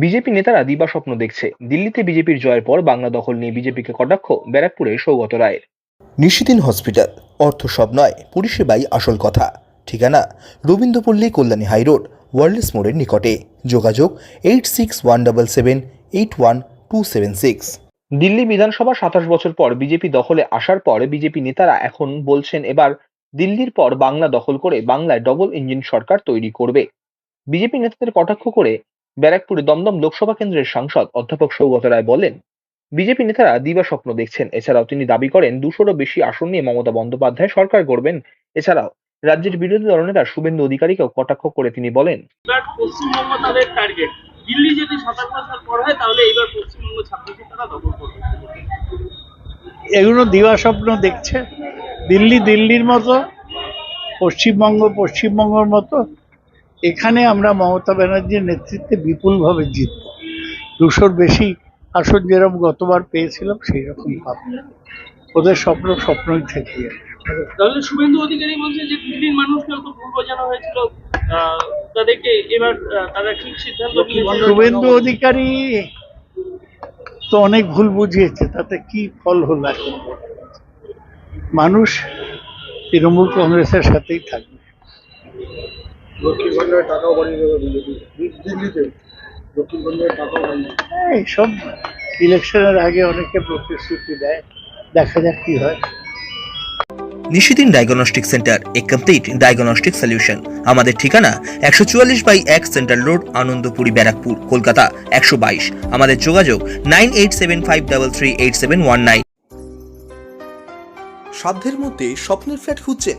BJP নেতারা দিবাস্বপ্ন দেখছে। দিল্লিতে বিজেপির জয়ের পর বাংলা দখল নিয়ে বিজেপিকে কটাক্ষ ব্যারাকপুরের সৌগত রায়ের। নিশিদিন হসপিটাল অর্থ সব নয় পরিষেবাই আসল কথা। ঠিকানা রবীন্দ্রপল্লী কল্যাণী হাইরোড ওয়ার্ল্ডস মোড়ের নিকটে। যোগাযোগ eight six one double seven eight one two seven six. Delhi বিধানসভা সাতাশ বছর পর বিজেপি দখলে আসার পর বিজেপি নেতারা এখন বলছেন এবার দিল্লির পর বাংলা দখল করে বাংলায় ডবল ইঞ্জিন সরকার তৈরি করবে। বিজেপি নেতাদের কটাক্ষ করে ব্যারাকপুরে দমদম লোকসভা কেন্দ্রের সাংসদ অধ্যাপক সৌগত রায় বলেন বিজেপি নেতারা দিবা স্বপ্ন দেখছেন। এছাড়াও তিনি দাবি করেন দুশোরও বেশি আসন নিয়ে মমতা বন্দ্যোপাধ্যায় সরকার গড়বেন। এছাড়াও রাজ্যের বিরোধী দলনেতা শুভেন্দু অধিকারীকেও কটাক্ষ করে তিনি বলেন এবার পশ্চিমবঙ্গ তাদের টার্গেট দিল্লি যদি পর হয় তাহলে এবার পশ্চিমবঙ্গ ছাত্রকে তারা দখল করবে। এগুলো দিবা স্বপ্ন দেখছে। দিল্লি দিল্লির মতো পশ্চিমবঙ্গ পশ্চিমবঙ্গের মতো। এখানে আমরা মমতা ব্যানার্জির নেতৃত্বে বিপুলভাবে জিতব। দুশোর বেশি আসন যেরকম গতবার পেয়েছিলাম সেই রকম পাবো ওদের স্বপ্ন স্বপ্নই থেকে যাবে। তাহলে শুভেন্দু অধিকারী বলছে যে দিল্লির মানুষকে তো ভুল বোঝানো হয়েছিল তাদেরকে এবার তারা ঠিক সিদ্ধান্ত শুভেন্দু অধিকারী তো অনেক ভুল বুঝিয়েছে তাতে কি ফল হলো এখন? মানুষ তৃণমূল কংগ্রেসের সাথেই থাকবে। দক্ষিণবঙ্গের টাকাও বাড়িয়ে দেবে বিজেপি। দিল্লিতে দক্ষিণবঙ্গের টাকাও বাড়িয়ে হ্যাঁ, এইসব ইলেকশনের আগে অনেকে প্রতিশ্রুতি দেয় দেখা যাক কি হয়। Nishidin diagnostic centre a complete diagnostic solution আমাদের ঠিকানা একশো চুয়াল্লিশ বাই এক সেন্ট্রাল রোড আনন্দপুরি ব্যারাকপুর কলকাতা একশো বাইশ। আমাদের যোগাযোগ nine eight seven five double three eight seven one nine. সাধ্যের মধ্যে স্বপ্নের ফ্ল্যাট খুঁজছেন